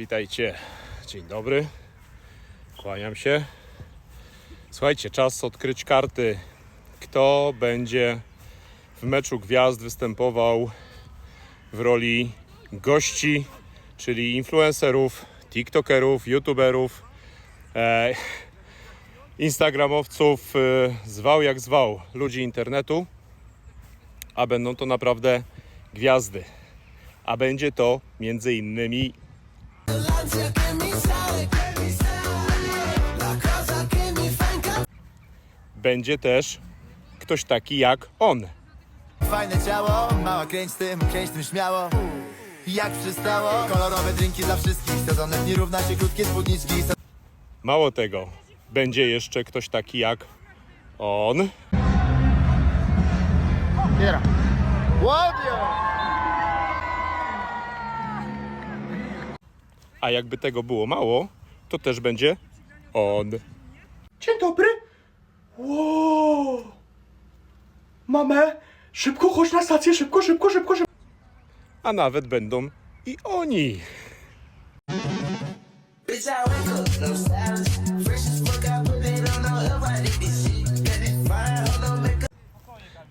Witajcie. Dzień dobry. Kłaniam się. Słuchajcie, czas odkryć karty. Kto będzie w meczu gwiazd występował w roli gości, czyli influencerów, tiktokerów, youtuberów, e, instagramowców, e, zwał jak zwał, ludzi internetu, a będą to naprawdę gwiazdy. A będzie to między innymi będzie też ktoś taki jak on. Fajne ciało, mała kręć tym, kręć tym śmiało Jak przystało, kolorowe drinki dla wszystkich Sezonne dni równa się krótkie spódniczki Mało tego, będzie jeszcze ktoś taki jak on. Ładnie! A jakby tego było mało, to też będzie on. Dzień dobry. Wow. Mamę, szybko chodź na stację, szybko, szybko, szybko, szybko. A nawet będą i oni.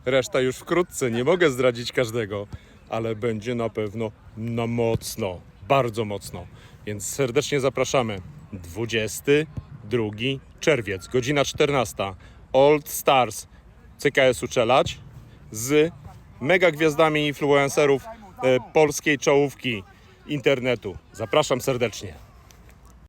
Reszta już wkrótce, nie mogę zdradzić każdego, ale będzie na pewno na mocno, bardzo mocno. Więc serdecznie zapraszamy. 22 czerwiec, godzina 14. Old Stars CKS Uczelać z mega gwiazdami influencerów e, polskiej czołówki internetu. Zapraszam serdecznie.